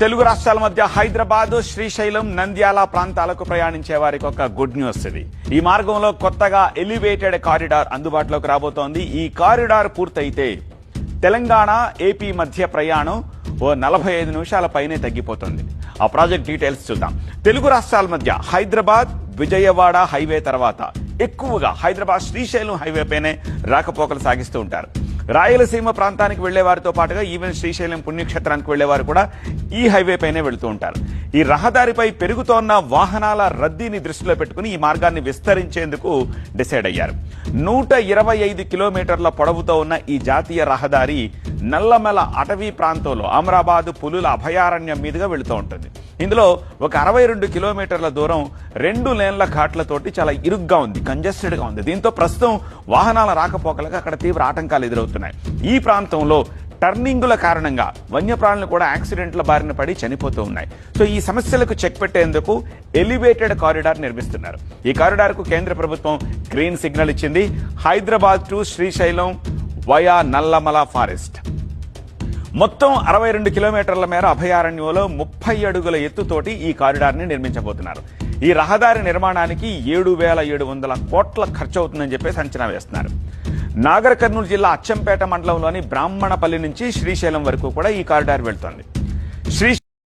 తెలుగు రాష్ట్రాల మధ్య హైదరాబాద్ శ్రీశైలం నంద్యాల ప్రాంతాలకు ప్రయాణించే వారికి ఒక గుడ్ న్యూస్ ఇది. ఈ మార్గంలో కొత్తగా ఎలివేటెడ్ కారిడార్ అందుబాటులోకి రాబోతోంది. ఈ కారిడార్ పూర్తయితే తెలంగాణ ఏపీ మధ్య ప్రయాణం ఓ నలభై ఐదు నిమిషాల పైనే తగ్గిపోతుంది. ఆ ప్రాజెక్ట్ డీటెయిల్స్ చూద్దాం. తెలుగు రాష్ట్రాల మధ్య హైదరాబాద్ విజయవాడ హైవే తర్వాత ఎక్కువగా హైదరాబాద్ శ్రీశైలం హైవే పైనే రాకపోకలు సాగిస్తూ ఉంటారు. రాయలసీమ ప్రాంతానికి వెళ్ళే వారితో పాటుగా ఈవెన్ శ్రీశైలం పుణ్యక్షేత్రానికి వెళ్ళే వారు కూడా ఈ హైవే పైనే వెళుతూ ఉంటారు. ఈ రహదారిపై పెరుగుతోన్న వాహనాల రద్దీని దృష్టిలో పెట్టుకుని ఈ మార్గాన్ని విస్తరించేందుకు డిసైడ్ అయ్యారు. నూట ఇరవై ఐదు కిలోమీటర్ల పొడవుతో ఉన్న ఈ జాతీయ రహదారి నల్లమల అటవీ ప్రాంతంలో అమరాబాద్ పులుల అభయారణ్యం మీదుగా వెళుతూ ఉంటుంది. ఇందులో ఒక అరవై రెండు కిలోమీటర్ల దూరం రెండు లేన్ల ఘాట్లతోటి చాలా ఇరుగ్గా ఉంది కంజెస్టెడ్గా ఉంది. దీంతో ప్రస్తుతం వాహనాల రాకపోకలకు అక్కడ తీవ్ర ఆటంకాలు ఎదురవుతున్నాయి. ఈ ప్రాంతంలో టర్నింగుల కారణంగా వన్యప్రాణులు కూడా యాక్సిడెంట్ల బారిన పడి చనిపోతూ ఉన్నాయి. సో ఈ సమస్యలకు చెక్ పెట్టేందుకు ఎలివేటెడ్ కారిడార్ నిర్మిస్తున్నారు. ఈ కారిడార్కు కేంద్ర ప్రభుత్వం గ్రీన్ సిగ్నల్ ఇచ్చింది. Hyderabad to Srisailam via Nallamala forest. మొత్తం అరవై రెండు కిలోమీటర్ల మేర అభయారణ్యంలో ముప్పై అడుగుల ఎత్తుతోటి ఈ కారిడార్ని నిర్మించబోతున్నారు. ఈ రహదారి నిర్మాణానికి ఏడు వేల ఏడు వందల కోట్ల ఖర్చు అవుతుందని చెప్పేసి అంచనా వేస్తున్నారు. నాగర్ కర్నూలు జిల్లా అచ్చంపేట మండలంలోని బ్రాహ్మణపల్లి నుంచి శ్రీశైలం వరకు కూడా ఈ కారిడార్ వెళ్తోంది.